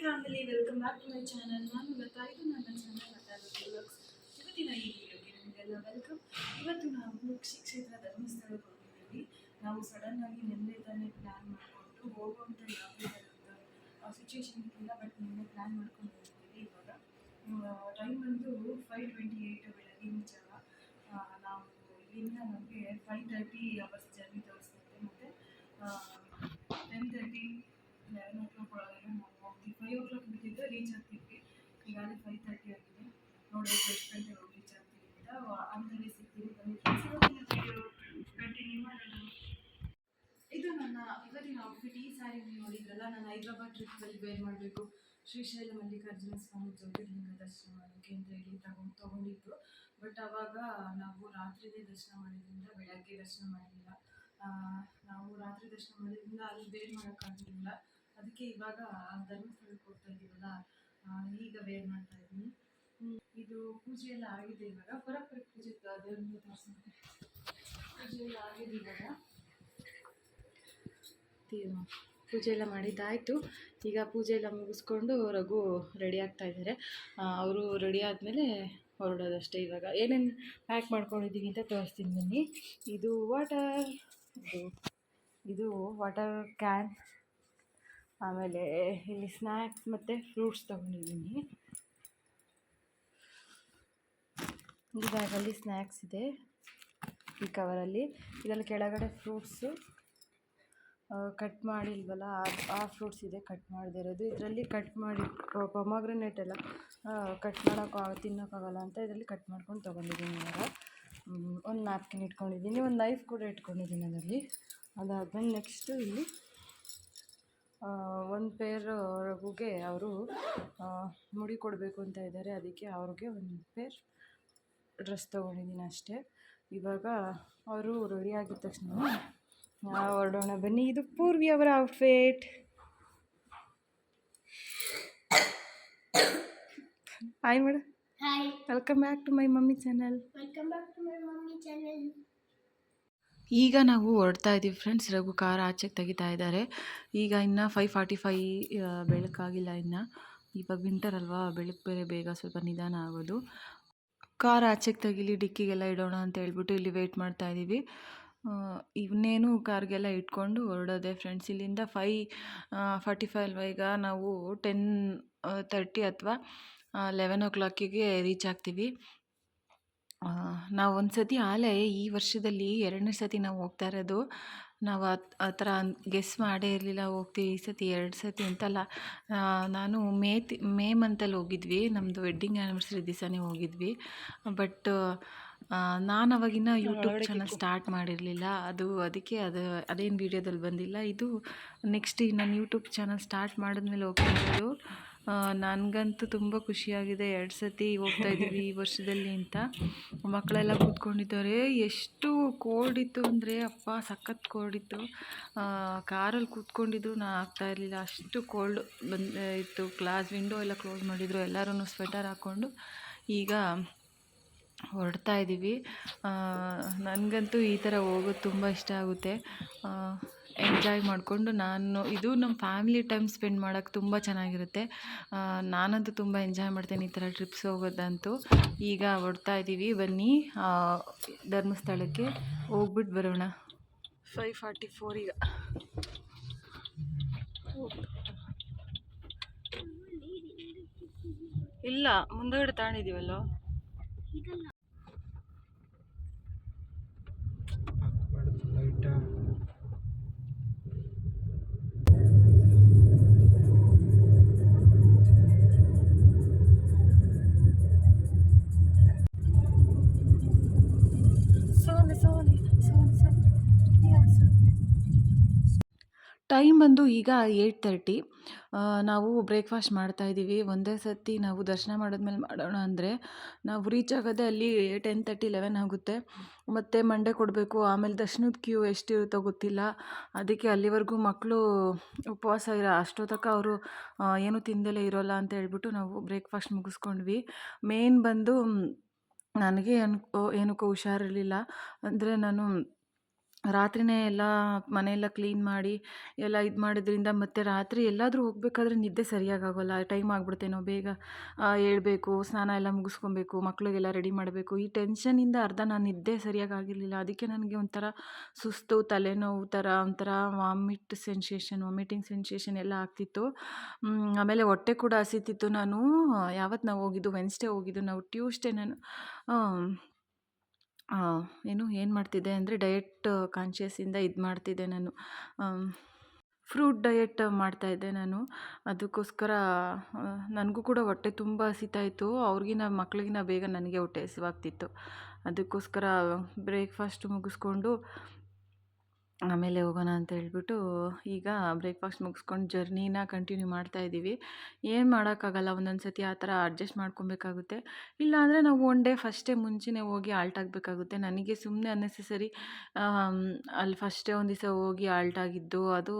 Family welcome back to my channel ನಾನು ಲತಾ ಇದು ನನ್ನ ಚಾನಲ್ ಲತಾ ಬ್ಲಾಗ್ಸ್ ಇವತ್ತಿನ ಈ ವಿಡಿಯೋಗೆ ನಿಮಗೆಲ್ಲ ವೆಲ್ಕಮ್ ಇವತ್ತು ನಾವು ಶ್ರೀ ಧರ್ಮಸ್ಥಳಕ್ಕೆ ಹೋಗಿದ್ದೀವಿ. ನಾವು ಸಡನ್ ಆಗಿ ನಿನ್ನೆ ತಾನೇ ಪ್ಲ್ಯಾನ್ ಮಾಡಿಕೊಂಡು ಹೋಗುವಂಥ ಯಾವುದೇ ಥರದ ಸಿಚುವೇಶನ್ ಇಲ್ಲ ಬಟ್ ನಿನ್ನೆ ಪ್ಲ್ಯಾನ್ ಮಾಡ್ಕೊಂಡು ಹೋಗಿದ್ದೀವಿ ಇವಾಗ. ಟೈಮ್ ಬಂದು ಫೈವ್ ಟ್ವೆಂಟಿ ಏಯ್ಟ್ ಬೆಳಗಿನ ಜಾವ. ಆ, ನಾವು ಇಲ್ಲಿಂದ ನಮಗೆ ಫೈವ್ ತರ್ಟಿ ಅವರ್ಸ್ ಜರ್ನಿ ತೋರಿಸುತ್ತೆ ಮತ್ತು ten thirty eleven o'clock ಒಳಗಡೆ ನಾವು ಹೋಗ್ತೀವಿ ಫೈವ್ ಓ ಕ್ಲಾಕ್ ಬಿಟ್ಟಿದ್ದರೆ ರೀಚ್ ಆಗ್ತೀವಿ ಈಗಾಗಲೇ ಫೈವ್ ತರ್ಟಿ ಆಗಿದೆ ಅಂತ ಕಂಟಿನ್ಯೂ ಮಾಡೋಣ ಇದು ನನ್ನ ಇವತ್ತಿನ ಔಟ್ಫಿಟ್ ಈ ಸ್ಯಾರಿ ನೀವು ನೋಡಿದ್ರಲ್ಲ ನಾನು ಹೈದ್ರಾಬಾದ್ ಟ್ರಿಪ್ಪಲ್ಲಿ ವೇರ್ ಮಾಡಬೇಕು. ಶ್ರೀಶೈಲ ಮಲ್ಲಿಕಾರ್ಜುನ ಸ್ವಾಮಿ ಜ್ಯೋತಿರ್ಲಿಂಗ ದರ್ಶನ ಮಾಡೋಕ್ಕೆ ಅಂತ ಹೇಳಿ ತಗೊಂಡು ತಗೊಂಡಿದ್ದು ಬಟ್ ಅವಾಗ ನಾವು ರಾತ್ರಿನೇ ದರ್ಶನ ಮಾಡಿದ್ರಿಂದ ಬೆಳಗ್ಗೆ ದರ್ಶನ ಮಾಡಲಿಲ್ಲ ನಾವು ರಾತ್ರಿ ದರ್ಶನ ಮಾಡಿದ್ರಿಂದ ಅಲ್ಲಿ ವೇರ್ ಮಾಡೋಕ್ಕಾಗಲಿಲ್ಲ. ಅದಕ್ಕೆ ಇವಾಗ ಧರ್ಮಸ್ಥಳಕ್ಕೆ ಹೋಗ್ತಾ ಇದ್ದೀವಲ್ಲ ಈಗ ವೇರ್ ಮಾಡ್ತಾ ಇದ್ದೀನಿ ಇದು ಪೂಜೆ ಎಲ್ಲ ಆಗಿದೆ ಇವಾಗ. ಪೂಜೆ ಆಗಿದೆ ಇವಾಗ. ಪೂಜೆ ಎಲ್ಲ ಮಾಡಿದ್ದಾಯಿತು. ಈಗ ಪೂಜೆ ಎಲ್ಲ ಮುಗಿಸ್ಕೊಂಡು ರಘು ರೆಡಿ ಆಗ್ತಾ ಇದ್ದಾರೆ ಅವರು ರೆಡಿ ಆದಮೇಲೆ ಹೊರಡೋದಷ್ಟೇ ಇವಾಗ. ಏನೇನು ಪ್ಯಾಕ್ ಮಾಡ್ಕೊಂಡಿದ್ದೀನಿ ಅಂತ ತೋರಿಸ್ತೀನಿ ಬನ್ನಿ. ಇದು ವಾಟರ್ ಇದು ಇದು ವಾಟರ್ ಕ್ಯಾನ್ ಆಮೇಲೆ ಇಲ್ಲಿ ಸ್ನ್ಯಾಕ್ಸ್ ಮತ್ತು ಫ್ರೂಟ್ಸ್ ತೊಗೊಂಡಿದ್ದೀನಿ. ಈ ಬ್ಯಾಗಲ್ಲಿ ಸ್ನ್ಯಾಕ್ಸ್ ಇದೆ. ಈ ಕವರಲ್ಲಿ ಇದರಲ್ಲಿ ಕೆಳಗಡೆ ಫ್ರೂಟ್ಸು ಕಟ್ ಮಾಡಿಲ್ವಲ್ಲ, ಆ- ಆ ಫ್ರೂಟ್ಸ್ ಇದೆ ಕಟ್ ಮಾಡದೇ ಇರೋದು. ಇದರಲ್ಲಿ ಕಟ್ ಮಾಡಿ ಪೊಮಾಗ್ರನೇಟ್ ಎಲ್ಲ ಕಟ್ ಮಾಡೋಕೆ ತಿನ್ನೋಕ್ಕಾಗಲ್ಲ ಅಂತ ಇದರಲ್ಲಿ ಕಟ್ ಮಾಡ್ಕೊಂಡು ತೊಗೊಂಡಿದ್ದೀನಿ ಇವಾಗ. ಒಂದು ನ್ಯಾಪ್ಕಿನ್ ಇಟ್ಕೊಂಡಿದ್ದೀನಿ. ಒಂದು ನೈಫ್ ಕೂಡ ಇಟ್ಕೊಂಡಿದ್ದೀನಿ ಅದರಲ್ಲಿ. ಅದಾದ್ಮೇಲೆ ನೆಕ್ಸ್ಟು ಇಲ್ಲಿ ಒಂದು ಪೇರ್ ರಘುಗೆ ಅವರು ಮುಡಿ ಕೊಡಬೇಕು ಅಂತ ಇದ್ದಾರೆ. ಅದಕ್ಕೆ ಅವ್ರಿಗೆ ಒಂದು ಪೇರ್ ಡ್ರೆಸ್ ತೊಗೊಂಡಿದ್ದೀನಿ ಅಷ್ಟೇ. ಇವಾಗ ಅವರು ರೆಡಿ ಆಗಿದ ತಕ್ಷಣ ಹೊರಡೋಣ. ಬನ್ನಿ ಇದು ಪೂರ್ವಿ ಅವರ outfit hi madam hi welcome back to my mummy channel welcome back to my mummy channel ಈಗ ನಾವು ಹೊರಡ್ತಾ ಇದ್ದೀವಿ ಫ್ರೆಂಡ್ಸ್ ರಘು ಕಾರ್ ಆಚೆಗೆ ತೆಗಿತಾ ಇದ್ದಾರೆ. ಈಗ ಇನ್ನು ಫೈವ್ ಫಾರ್ಟಿ ಫೈ ಬೆಳಕಾಗಿಲ್ಲ ಇನ್ನು. ಇವಾಗ ವಿಂಟರ್ ಅಲ್ವಾ ಬೆಳಕು ಬೇರೆ ಬೇಗ ಸ್ವಲ್ಪ ನಿಧಾನ ಆಗೋದು. ಕಾರ್ ಆಚೆಗೆ ತೆಗಿಲಿ, ಡಿಕ್ಕಿಗೆಲ್ಲ ಇಡೋಣ ಅಂತ ಹೇಳ್ಬಿಟ್ಟು ಇಲ್ಲಿ ವೆಯ್ಟ್ ಮಾಡ್ತಾ ಇದ್ದೀವಿ. ಇವನ್ನೇನು ಕಾರ್ಗೆಲ್ಲ ಇಟ್ಕೊಂಡು ಹೊರಡೋದೆ ಫ್ರೆಂಡ್ಸ್ ಇಲ್ಲಿಂದ ಫೈ ಫಾರ್ಟಿ ಫೈವ್ ಈಗ ನಾವು ಟೆನ್ ತರ್ಟಿ ಅಥವಾ ಲೆವೆನ್ ಓ ಕ್ಲಾಕಿಗೆ ರೀಚ್ ಆಗ್ತೀವಿ. ನಾವು ಒಂದು ಸತಿ ಆಲೆ ಈ ವರ್ಷದಲ್ಲಿ ಎರಡನೇ ಸತಿ ನಾವು ಹೋಗ್ತಾ ಇರೋದು. ನಾವು ಆ ಥರ ಗೆಸ್ ಮಾಡೇ ಇರಲಿಲ್ಲ ಹೋಗ್ತೀವಿ ಈ ಸತಿ ಎರಡು ಸತಿ ಅಂತಲ್ಲ. ನಾನು ಮೇ ತಿ ಮೇ ಮಂತಲ್ಲಿ ಹೋಗಿದ್ವಿ. ನಮ್ಮದು ವೆಡ್ಡಿಂಗ್ ಆ್ಯನಿವರ್ಸರಿ ದಿವಸನೇ ಹೋಗಿದ್ವಿ. ಬಟ್ ನಾನು ಅವಾಗಿನ್ನ ಯೂಟ್ಯೂಬ್ ಚಾನಲ್ ಸ್ಟಾರ್ಟ್ ಮಾಡಿರಲಿಲ್ಲ. ಅದು ಅದಕ್ಕೆ ಅದು ಅದೇನು ವೀಡಿಯೋದಲ್ಲಿ ಬಂದಿಲ್ಲ. ಇದು ನೆಕ್ಸ್ಟ್ ಈಗ ನಾನು ಯೂಟ್ಯೂಬ್ ಚಾನಲ್ ಸ್ಟಾರ್ಟ್ ಮಾಡಿದ್ಮೇಲೆ ಹೋಗ್ತಾ ಇರೋದು ಆ, ನನಗಂತೂ ತುಂಬ ಖುಷಿಯಾಗಿದೆ. ಎರಡು ಸತಿ ಹೋಗ್ತಾ ಇದ್ದೀವಿ ಈ ವರ್ಷದಲ್ಲಿ ಅಂತ. ಮಕ್ಕಳೆಲ್ಲ ಕೂತ್ಕೊಂಡಿದ್ದಾರೆ. ಎಷ್ಟು ಕೋಲ್ಡ್ ಇತ್ತು ಅಂದರೆ ಅಪ್ಪ ಸಖತ್ ಕೋಲ್ಡ್ ಇತ್ತು ಕಾರಲ್ಲಿ ಕೂತ್ಕೊಂಡಿದ್ರು ನಾನು ಆಗ್ತಾ ಇರಲಿಲ್ಲ. ಅಷ್ಟು ಕೋಲ್ಡ್ ಬಂದ ಇತ್ತು. ಕ್ಲಾಸ್ ವಿಂಡೋ ಎಲ್ಲ ಕ್ಲೋಸ್ ಮಾಡಿದರು. ಎಲ್ಲರೂ ಸ್ವೆಟರ್ ಹಾಕ್ಕೊಂಡು ಈಗ ಹೊರಡ್ತಾ ಇದ್ದೀವಿ. ನನಗಂತೂ ಈ ಥರ ಹೋಗೋದು ತುಂಬ ಇಷ್ಟ ಆಗುತ್ತೆ. ಎಂಜಾಯ್ ಮಾಡಿಕೊಂಡು ನಾನು, ಇದು ನಮ್ಮ ಫ್ಯಾಮಿಲಿ ಟೈಮ್ ಸ್ಪೆಂಡ್ ಮಾಡೋಕ್ಕೆ ತುಂಬ ಚೆನ್ನಾಗಿರುತ್ತೆ. ನಾನಂತೂ ತುಂಬ ಎಂಜಾಯ್ ಮಾಡ್ತೇನೆ ಈ ಥರ ಟ್ರಿಪ್ಸ್ ಹೋಗೋದಂತೂ. ಈಗ ಹೊಡ್ತಾ ಇದ್ದೀವಿ ಬನ್ನಿ ಧರ್ಮಸ್ಥಳಕ್ಕೆ ಹೋಗ್ಬಿಟ್ಟು ಬರೋಣ. ಫೈವ್ ಫಾರ್ಟಿ ಫೋರ್ ಈಗ. ಇಲ್ಲ, ಮುಂದಗಡೆ ತಗೊಂಡಿದ್ದೀವಲ್ಲ ಸೋನೆ ಟೈಮ್ ಬಂದು ಈಗ ಏಯ್ಟ್ ತರ್ಟಿ ನಾವು ಬ್ರೇಕ್ಫಾಸ್ಟ್ ಮಾಡ್ತಾ ಇದ್ದೀವಿ. ಒಂದೇ ಸತಿ ನಾವು ದರ್ಶನ ಮಾಡಿದ್ಮೇಲೆ ಮಾಡೋಣ ಅಂದರೆ ನಾವು ರೀಚ್ ಆಗೋದೇ ಅಲ್ಲಿ ಟೆನ್ ತರ್ಟಿ ಲೆವೆನ್ ಆಗುತ್ತೆ. ಮತ್ತು ಮಂಡೆ ಕೊಡಬೇಕು. ಆಮೇಲೆ ದರ್ಶನದ ಕ್ಯೂ ಎಷ್ಟಿರುತ್ತೋ ಗೊತ್ತಿಲ್ಲ. ಅದಕ್ಕೆ ಅಲ್ಲಿವರೆಗೂ ಮಕ್ಕಳು ಉಪವಾಸ ಇರೋ ಅಷ್ಟೊತ್ತಕ ಅವರು ಏನೂ ತಿಂದಲೇ ಇರೋಲ್ಲ ಅಂತ ಹೇಳ್ಬಿಟ್ಟು ನಾವು ಬ್ರೇಕ್ಫಾಸ್ಟ್ ಮುಗಿಸ್ಕೊಂಡ್ವಿ. ಮೇನ್ ಬಂದು, ನನಗೆ ಏನು ಏನಕ್ಕೂ ಹುಷಾರಿರಲಿಲ್ಲ. ಅಂದರೆ ನಾನು ರಾತ್ರಿನೇ ಎಲ್ಲ ಮನೆಯೆಲ್ಲ ಕ್ಲೀನ್ ಮಾಡಿ, ಎಲ್ಲ ಇದು ಮಾಡೋದ್ರಿಂದ ಮತ್ತು ರಾತ್ರಿ ಎಲ್ಲಾದರೂ ಹೋಗಬೇಕಾದ್ರೆ ನಿದ್ದೆ ಸರಿಯಾಗಿ ಆಗೋಲ್ಲ ಟೈಮ್ ಆಗಿಬಿಡುತ್ತೇನೋ ಬೇಗ ಏಳಬೇಕು, ಸ್ನಾನ ಎಲ್ಲ ಮುಗಿಸ್ಕೊಬೇಕು ಮಕ್ಕಳಿಗೆಲ್ಲ ರೆಡಿ ಮಾಡಬೇಕು. ಈ ಟೆನ್ಷನಿಂದ ಅರ್ಧ ನಾನು ನಿದ್ದೆ ಸರಿಯಾಗಿ ಆಗಿರಲಿಲ್ಲ ಅದಕ್ಕೆ ನನಗೆ ಒಂಥರ ಸುಸ್ತು, ತಲೆನೋವು ಥರ ಒಂಥರ ವಾಮಿಟ್ ಸೆನ್ಸೇಷನ್ ವಾಮಿಟಿಂಗ್ ಸೆನ್ಸೇಷನ್ ಎಲ್ಲ ಆಗ್ತಿತ್ತು. ಆಮೇಲೆ ಹೊಟ್ಟೆ ಕೂಡ ಹಸಿತಿತ್ತು. ನಾನು ಯಾವತ್ತು ನಾವು ಹೋಗಿದ್ದು ವೆನ್ಸ್ಡೇ ಹೋಗಿದ್ದು, ನಾವು ಟ್ಯೂಸ್ಡೇ ನಾನು ಏನು ಏನು ಮಾಡ್ತಿದ್ದೆ ಅಂದರೆ ಡಯಟ್ ಕಾನ್ಷಿಯಸ್ಸಿಂದ ಇದು ಮಾಡ್ತಿದ್ದೆ ನಾನು. ಫ್ರೂಟ್ ಡಯಟ್ ಮಾಡ್ತಾಯಿದ್ದೆ ನಾನು. ಅದಕ್ಕೋಸ್ಕರ ನನಗೂ ಕೂಡ ಹೊಟ್ಟೆ ತುಂಬ ಹಸಿತಾ ಇತ್ತು ಅವ್ರಿಗಿನ, ಮಕ್ಳಿಗಿನ ಬೇಗ ನನಗೆ ಹೊಟ್ಟೆ ಹಸಿವಾಗ್ತಿತ್ತು. ಅದಕ್ಕೋಸ್ಕರ ಬ್ರೇಕ್ಫಾಸ್ಟ್ ಮುಗಿಸ್ಕೊಂಡು ಆಮೇಲೆ ಹೋಗೋಣ ಅಂತ ಹೇಳ್ಬಿಟ್ಟು ಈಗ ಬ್ರೇಕ್ಫಾಸ್ಟ್ ಮುಗಿಸ್ಕೊಂಡು ಜರ್ನಿನ ಕಂಟಿನ್ಯೂ ಮಾಡ್ತಾ ಇದ್ದೀವಿ. ಏನು ಮಾಡೋಕ್ಕಾಗಲ್ಲ ಒಂದೊಂದು ಸತಿ ಆ ಥರ ಅಡ್ಜಸ್ಟ್ ಮಾಡ್ಕೊಬೇಕಾಗುತ್ತೆ. ಇಲ್ಲಾಂದರೆ ನಾವು ಒನ್ ಡೇ ಫಸ್ಟೇ ಮುಂಚೆನೇ ಹೋಗಿ ಆಲ್ಟ್ ಆಗಬೇಕಾಗುತ್ತೆ. ನನಗೆ ಸುಮ್ಮನೆ ಅನ್ನೆಸೆಸರಿ ಅಲ್ಲಿ ಫಸ್ಟೇ ಒಂದು ದಿವಸ ಹೋಗಿ ಆಲ್ಟ್ ಆಗಿದ್ದು ಅದು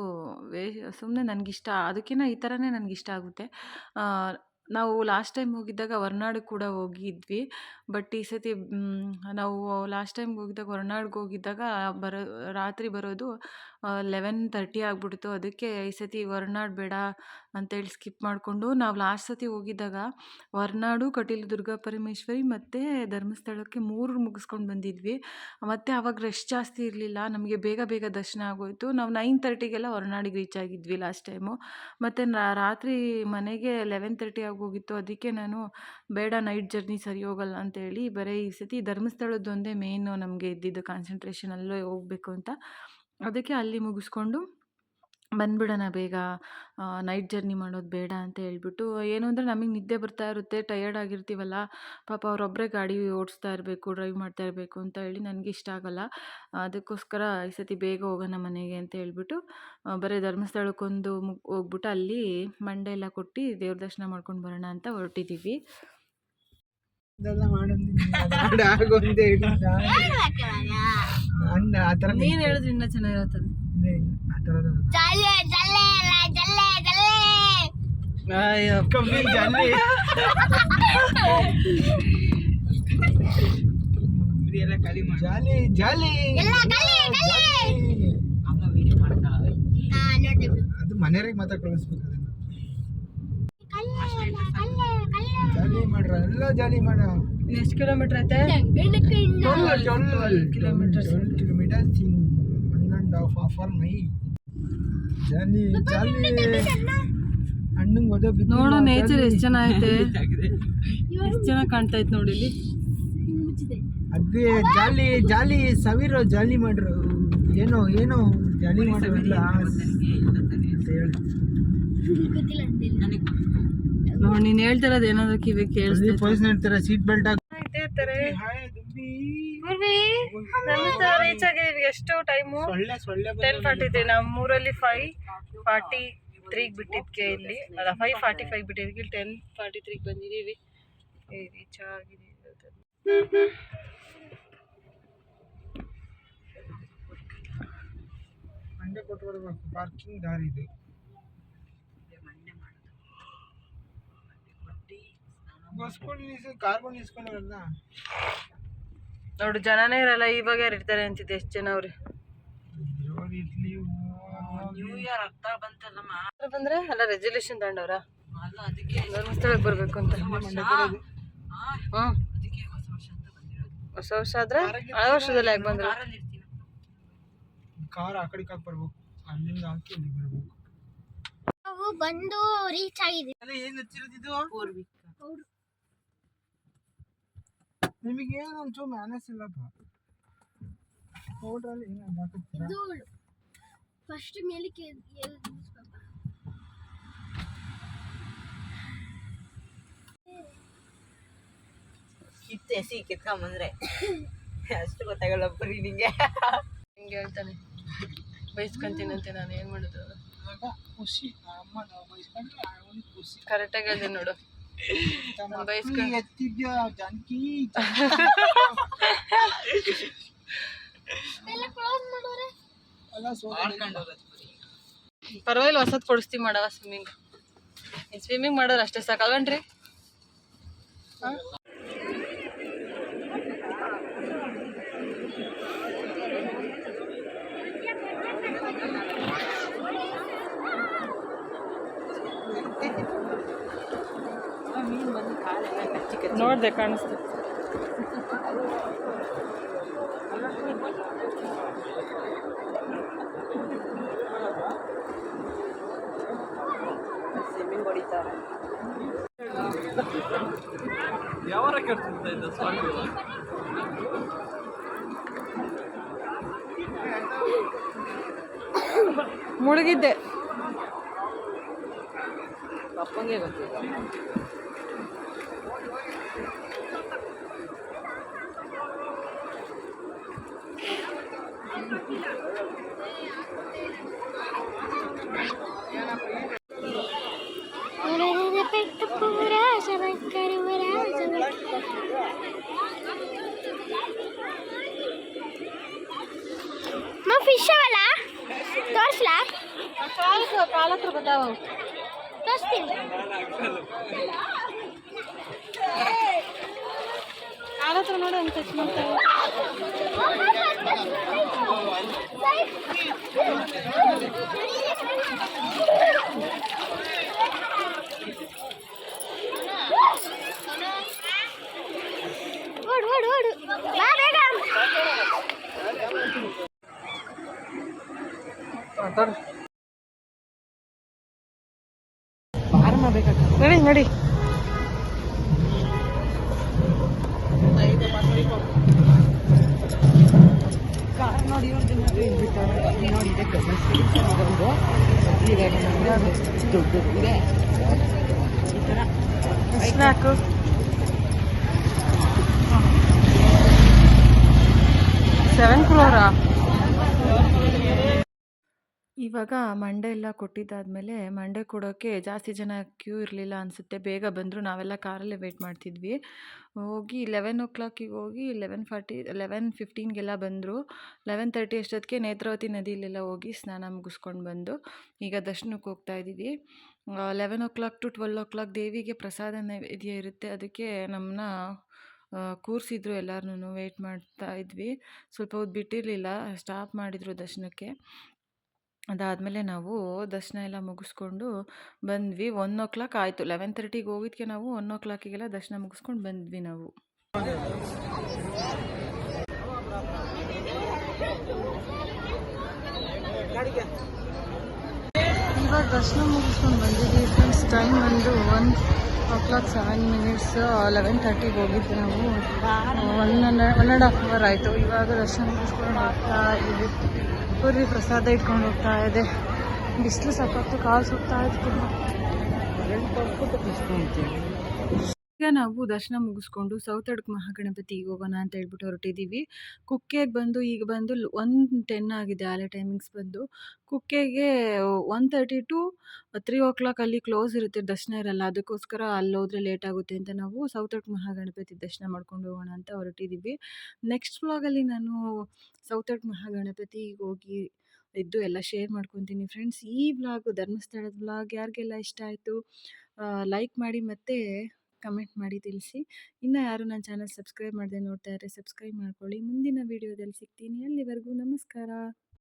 ವೇ ಸುಮ್ಮನೆ ನನಗಿಷ್ಟ ಅದಕ್ಕಿಂತ ಈ ಥರನೇ ನನಗಿಷ್ಟ ಆಗುತ್ತೆ. ನಾವು ಲಾಸ್ಟ್ ಟೈಮ್ ಹೋಗಿದ್ದಾಗ ಹೊರ್ನಾಡು ಕೂಡ ಹೋಗಿದ್ವಿ. ಬಟ್ ಈ ಸತಿ ನಾವು ಲಾಸ್ಟ್ ಟೈಮ್ ಹೋಗಿದ್ದಾಗ ಹೊರ್ನಾಡ್ಗೆ ಹೋಗಿದ್ದಾಗ ಬರೋ, ರಾತ್ರಿ ಬರೋದು ಲೆವೆನ್ ತರ್ಟಿ ಆಗಿಬಿಡ್ತು. ಅದಕ್ಕೆ ಈ ಸತಿ ಹೊರ್ನಾಡು ಬೇಡ ಅಂತೇಳಿ ಸ್ಕಿಪ್ ಮಾಡಿಕೊಂಡು ನಾವು ಲಾಸ್ಟ್ ಸತಿ ಹೋಗಿದ್ದಾಗ ಹೊರ್ನಾಡು, ಕಟೀಲು, ದುರ್ಗಾ ಪರಮೇಶ್ವರಿ ಮತ್ತು ಧರ್ಮಸ್ಥಳಕ್ಕೆ ಮೂರು ಮುಗಿಸ್ಕೊಂಡು ಬಂದಿದ್ವಿ. ಮತ್ತು ಆವಾಗ ರಶ್ ಜಾಸ್ತಿ ಇರಲಿಲ್ಲ. ನಮಗೆ ಬೇಗ ಬೇಗ ದರ್ಶನ ಆಗೋಯಿತು. ನಾವು ನೈನ್ ತರ್ಟಿಗೆಲ್ಲ ಹೊರನಾಡಿಗೆ ರೀಚ್ ಆಗಿದ್ವಿ ಲಾಸ್ಟ್ ಟೈಮು ಮತ್ತು ರಾತ್ರಿ ಮನೆಗೆ ಲೆವೆನ್ ತರ್ಟಿ ಆಗೋಗಿತ್ತು ಅದಕ್ಕೆ ನಾನು, ಬೇಡ ನೈಟ್ ಜರ್ನಿ ಸರಿ ಹೋಗಲ್ಲ ಅಂತೇಳಿ ಬರೀ ಈ ಸತಿ ಧರ್ಮಸ್ಥಳದ್ದೊಂದೇ ಮೇಯ್ನು ನಮಗೆ ಇದ್ದಿದ್ದು ಕಾನ್ಸಂಟ್ರೇಷನ್ ಅಲ್ಲೇ ಹೋಗಬೇಕು ಅಂತ. ಅದಕ್ಕೆ ಅಲ್ಲಿ ಮುಗಿಸ್ಕೊಂಡು ಬಂದ್ಬಿಡೋಣ ಬೇಗ. ನೈಟ್ ಜರ್ನಿ ಮಾಡೋದು ಬೇಡ ಅಂತ ಹೇಳ್ಬಿಟ್ಟು ಏನು ಅಂದರೆ ನಮಗೆ ನಿದ್ದೆ ಬರ್ತಾ ಇರುತ್ತೆ ಟಯರ್ಡ್ ಆಗಿರ್ತೀವಲ್ಲ ಪಾಪ ಅವರೊಬ್ಬರೇ ಗಾಡಿ ಓಡಿಸ್ತಾ ಇರಬೇಕು ಡ್ರೈವ್ ಮಾಡ್ತಾ ಇರಬೇಕು ಅಂತ ಹೇಳಿ ನನಗೆ ಇಷ್ಟ ಆಗೋಲ್ಲ. ಅದಕ್ಕೋಸ್ಕರ ಈ ಸತಿ ಬೇಗ ಹೋಗೋಣ ಮನೆಗೆ ಅಂತ ಹೇಳ್ಬಿಟ್ಟು ಬರೀ ಧರ್ಮಸ್ಥಳಕ್ಕೊಂದು ಮುಗ್ ಹೋಗ್ಬಿಟ್ಟು ಅಲ್ಲಿ ಮಂಡೆ ಎಲ್ಲ ಕೊಟ್ಟು ದೇವ್ರ ದರ್ಶನ ಮಾಡ್ಕೊಂಡು ಬರೋಣ ಅಂತ ಹೊರಟಿದ್ದೀವಿ ಇದೆಲ್ಲ ಮಾಡೋದು ಆಗೊಂದೇ ಹಿಡಿದ ಅಣ್ಣ ಆ ಥರ ನೀನು ಹೇಳಿದ್ರೆ ಇನ್ನೂ ಚೆನ್ನಾಗಿರುತ್ತದೆ. ಆ ಜಲ್ಲೆ ಜಲ್ಲೆ ಅಲ್ಲ, ಜಲ್ಲೆ ಜಲ್ಲೆ ಕಮ್ಮಿ ಜಾಲಿ ಎಲ್ಲ ಖಾಲಿ ಜಾಲಿ ಜಾಲಿ ಎಲ್ಲ ವಿಡಿಯೋ ನೋಡ್ದೆ ಅದು ಮನೆಯವ್ರಿಗೆ ಮಾತ್ರ ಕಳಿಸ್ಬೇಕು ಅದನ್ನ ಜಾಲಿ ಮಾಡ್ರ ಎಲ್ಲ ಜಾಲಿ ಮಾಡ ಎಷ್ಟು ಕಿಲೋಮೀಟರ್ ಐತೆ ಕಿಲೋಮೀಟರ್ ಟ್ವೆಲ್ ಕಿಲೋಮೀಟರ್ಸ್ ಕಿಲೋಮೀಟರ್ಸ್ ಆಫರ್ ನೈ ಮೈ ಜಾಲಿ. ಬಿದ್ದು ನೋಡು ನೇಚರ್ ಎಷ್ಟು ಚೆನ್ನಾಗೈತೆ ಎಷ್ಟು ಚೆನ್ನಾಗಿ ಕಾಣ್ತಾ ಇತ್ತು ನೋಡಿ ಇಲ್ಲಿ? ಅದೇ ಜಾಲಿ ಜಾಲಿ ಸವಿರೋ ಜಾಲಿ ಮಾಡ್ರು. ಏನೋ ಏನೋ ಜಾಲಿ ಮಾಡ್ರು ಎಲ್ಲ ಅಂತ ಹೇಳಿ. ಗೊತ್ತಿಲ್ಲ. ಅಂತಿಲ್ಲ ನೋಡಿ ನೀನು ಹೇಳ್ತಿರೋದು ಏನಾದ್ರು ಕಿವಿ ಕೇಳಿ ಪೊಲೀಸ್ ನೋಡ್ತಾರೆ? ಸೀಟ್ ಬೆಲ್ಟ್ ಇರ್ತಾರೆ ರೀಚ್ ಆಗಿದ್ದೀವಿ ಎಷ್ಟು ಟೈಮು ಸೊಳ್ಳೆ ಸೊಳ್ಳೆ ಟೆನ್ ಫಾರ್ಟಿ ತ್ರೀ ನಮ್ಮೂರಲ್ಲಿ ಫೈವ್ ಫಾರ್ಟಿ ತ್ರೀಗೆ ಬಿಟ್ಟಿದ್ಕೆ ಇಲ್ಲಿ. ಅಲ್ಲ ಫೈವ್ ಫಾರ್ಟಿ ಫೈವ್ ಬಿಟ್ಟಿದ್ಕೆ ಇಲ್ಲಿ ಟೆನ್ ಫಾರ್ಟಿ ತ್ರೀಗೆ ಬಂದಿದ್ದೀವಿ. ರೀಚ್ ಆಗಿದೆ ಮಂಡ್ಯ ಕೊಟ್ಟು ಬರಬೇಕು ಪಾರ್ಕಿಂಗ್ ದಾರಿ ಇದು. ಬಸ್ಕೊಂಡು ನಿಲ್ಸಿ ಕಾರ್ಕೊಂಡು ನಿಲ್ಸ್ಕೊಂಡವಲ್ಲ ನೋಡು ಜನನೇ ಇರಲ್ಲ ಇವಾಗ ಯಾರು ಇರ್ತಾರೆ ಅಂತಿದ್ದೆ ಎಷ್ಟು ಜನ ಅವ್ರಿ? ನ್ಯೂ ಇಯರ್ ಅರ್ಥ ಬಂತಲ್ಲಮ್ಮ ಬಂದ್ರೆ? ಅಲ್ಲ ರೆಸಲ್ಯೂಷನ್ ತಗೊಂಡವ್ರ? ಧರ್ಮಸ್ಥಳಕ್ಕೆ ಬರ್ಬೇಕು ಅಂತ. ಹ್ಮ್. ಹೊಸ ವರ್ಷ ಆದ್ರೆ ಆ ವರ್ಷದಲ್ಲಿ ಯಾಕೆ ಬಂದ್ರು? ಕಾರ್ ಆ ಕಡೆ ಕಾಕ್ ಬರ್ಬೇಕು. ಅಲ್ಲಿಂದ ಹಾಕಿ ಇಲ್ಲಿ ಬರ್ಬೇಕು. ನಾವು ಬಂದು ರೀಚ್ ಆಗಿದ್ದೀವಿ ಅಲ್ಲ ಹಚ್ಚಿರೋದಿದ್ದು ಹಚ್ಚಿರೋದಿದು ನಿಮಗೆ ಏನು ಒಂಚೂರು ಮ್ಯಾನೇಜ್ ಇಲ್ಲಪ್ಪ. ಪೌಡ್ರಲ್ಲಿ ಏನು ಧೂಳು ಫಸ್ಟ್ ಮೇಲಕ್ಕೆ? ಕಿತ್ತು ಎಸಿ ಕಿತ್ಕೊಂಬಂದ್ರೆ. ಅಷ್ಟು ಗೊತ್ತಾಗಲ್ಲ ಬರೀ ನಿಂಗೆ ಹಿಂಗೆ ಹೇಳ್ತಾನೆ. ಬೈಸ್ಕೊಂತೀನಂತೆ ನಾನು ಏನು ಮಾಡೋದು ಖುಷಿ. ಅಮ್ಮ ನಾವು ಬೈಸ್ಕೊಂಡ್ರೆ ಖುಷಿ. ಕರೆಕ್ಟಾಗಿ ಹೇಳಿದೆ ನೋಡು. ಪರವಾಗಿಲ್ಲ ಹೊಸದು ಕೊಡಿಸ್ತೀವಿ ಮಾಡವ ಸ್ವಿಮ್ಮಿಂಗ್ ಸ್ವಿಮ್ಮಿಂಗ್ ಮಾಡೋರು ಅಷ್ಟೇ ಸಾಕಲ್ವನ್ರಿ? ನೋಡಿದೆ ಕಾಣಿಸ್ತು. ಸ್ವಿಮ್ಮಿಂಗ್ ಹೊಡಿತಾರೆ ಮುಳುಗಿದ್ದೆ. ಪಪ್ಪಂಗೆ ಗೊತ್ತಿಲ್ಲ. ಕಾಲ ಹತ್ರ ಬದ್ದಾವ ತೋರಿಸ್ತೀನಿ ಕಾಲ ಹತ್ರ ನೋಡಿ ಹಂಗೆ ಸ್ನ್ಯಾಕು ಸೆವೆನ್ ಫ್ಲೋರಾ ಇವಾಗ ಮಂಡೆ ಎಲ್ಲ ಕೊಟ್ಟಿದ್ದಾದಮೇಲೆ ಮಂಡೆ ಕೊಡೋಕ್ಕೆ ಜಾಸ್ತಿ ಜನ ಕ್ಯೂ ಇರಲಿಲ್ಲ ಅನಿಸುತ್ತೆ. ಬೇಗ ಬಂದರು ನಾವೆಲ್ಲ ಕಾರಲ್ಲೇ ವೆಯ್ಟ್ ಮಾಡ್ತಿದ್ವಿ. ಹೋಗಿ ಲೆವೆನ್ ಓ ಕ್ಲಾಕಿಗೆ ಹೋಗಿ ಲೆವೆನ್ ಫಾರ್ಟಿ ಲೆವೆನ್ ಫಿಫ್ಟೀನ್ಗೆಲ್ಲ ಬಂದರು. ಲೆವೆನ್ ತರ್ಟಿ ಅಷ್ಟೊತ್ತಿಗೆ ನೇತ್ರಾವತಿ ನದಿಲೆಲ್ಲ ಹೋಗಿ ಸ್ನಾನ ಮುಗಿಸ್ಕೊಂಡು ಬಂದು ಈಗ ದರ್ಶನಕ್ಕೆ ಹೋಗ್ತಾ ಇದ್ದೀವಿ. Eleven o'clock to twelve o'clock ದೇವಿಗೆ ಪ್ರಸಾದ ನೈವೇದ್ಯ ಇರುತ್ತೆ. ಅದಕ್ಕೆ ನಮ್ಮನ್ನ ಕೂರಿಸಿದ್ರು ಎಲ್ಲರನ್ನೂ ವೆಯ್ಟ್ ಮಾಡ್ತಾ ಇದ್ವಿ. ಸ್ವಲ್ಪ ಹೊತ್ತು ಬಿಟ್ಟಿರಲಿಲ್ಲ ಸ್ಟಾಪ್ ಮಾಡಿದರು ದರ್ಶನಕ್ಕೆ. ಅದಾದಮೇಲೆ ನಾವು ದರ್ಶನ ಎಲ್ಲ ಮುಗಿಸ್ಕೊಂಡು ಬಂದ್ವಿ. ಒನ್ ಓ ಕ್ಲಾಕ್ ಆಯಿತು ಲೆವೆನ್ ತರ್ಟಿಗೆ ಹೋಗಿದ್ಕೆ ನಾವು ಒನ್ ಓ ಕ್ಲಾಕಿಗೆಲ್ಲ ದರ್ಶನ ಮುಗಿಸ್ಕೊಂಡು ಬಂದ್ವಿ ನಾವು. ಇವಾಗ ದರ್ಶನ ಮುಗಿಸ್ಕೊಂಡು ಬಂದಿದ್ದೀವಿ ಫ್ರೆಂಡ್ಸ್ ಟೈಮ್ ಬಂದು one o'clock seven minutes eleven ತರ್ಟಿಗೆ ಹೋಗಿದ್ವಿ ನಾವು. One one and half hour ಆಯಿತು. ಇವಾಗ ದರ್ಶನ ಮುಗಿಸ್ಕೊಂಡು ಹೋಗ್ತಾ ಇದ್ದೀವಿ. ಪೂರ್ವಿ ಪ್ರಸಾದ ಇಟ್ಕೊಂಡು ಹೋಗ್ತಾ ಇದೆ. ಬಿಸಿಲು ಸಖತ್ತು ಕಾಲು ಸುತ್ತಾ ಇತ್ತು ಈಗ ನಾವು ದರ್ಶನ ಮುಗಿಸ್ಕೊಂಡು ಸೌತಡ್ಕ ಮಹಾಗಣಪತಿಗೆ ಹೋಗೋಣ ಅಂತ ಹೇಳ್ಬಿಟ್ಟು ಹೊರಟಿದ್ದೀವಿ ಕುಕ್ಕೆಗೆ ಬಂದು ಈಗ ಬಂದು ಒನ್ ಟೆನ್ ಆಗಿದೆ, ಆಲೆ ಟೈಮಿಂಗ್ಸ್ ಬಂದು. ಕುಕ್ಕೆಗೆ one thirty to three o'clock ಅಲ್ಲಿ ಕ್ಲೋಸ್ ಇರುತ್ತೆ, ದರ್ಶನ ಇರಲ್ಲ. ಅದಕ್ಕೋಸ್ಕರ ಅಲ್ಲಿ ಹೋದ್ರೆ ಲೇಟ್ ಆಗುತ್ತೆ ಅಂತ ನಾವು ಸೌತಡ್ಕ ಮಹಾಗಣಪತಿ ದರ್ಶನ ಮಾಡ್ಕೊಂಡು ಹೋಗೋಣ ಅಂತ ಹೊರಟಿದ್ದೀವಿ ನೆಕ್ಸ್ಟ್ ವ್ಲಾಗಲ್ಲಿ ನಾನು ಸೌತಡ್ಕ ಮಹಾಗಣಪತಿಗೆ ಹೋಗಿ ಇದ್ದು ಎಲ್ಲ ಶೇರ್ ಮಾಡ್ಕೊತೀನಿ ಫ್ರೆಂಡ್ಸ್ ಈ ವ್ಲಾಗು ಧರ್ಮಸ್ಥಳದ ವ್ಲಾಗ್ ಯಾರಿಗೆಲ್ಲ ಇಷ್ಟ ಆಯಿತು ಲೈಕ್ ಮಾಡಿ ಮತ್ತು ಕಮೆಂಟ್ ಮಾಡಿ ತಿಳಿಸಿ. ಇನ್ನು ಯಾರು ನನ್ನ ಚಾನಲ್ ಸಬ್ಸ್ಕ್ರೈಬ್ ಮಾಡದೆ ನೋಡ್ತಾ ಇದ್ದರೆ ಸಬ್ಸ್ಕ್ರೈಬ್ ಮಾಡ್ಕೊಳ್ಳಿ. ಮುಂದಿನ ವೀಡಿಯೋದಲ್ಲಿ ಸಿಗ್ತೀನಿ. ಅಲ್ಲಿವರೆಗೂ ನಮಸ್ಕಾರ.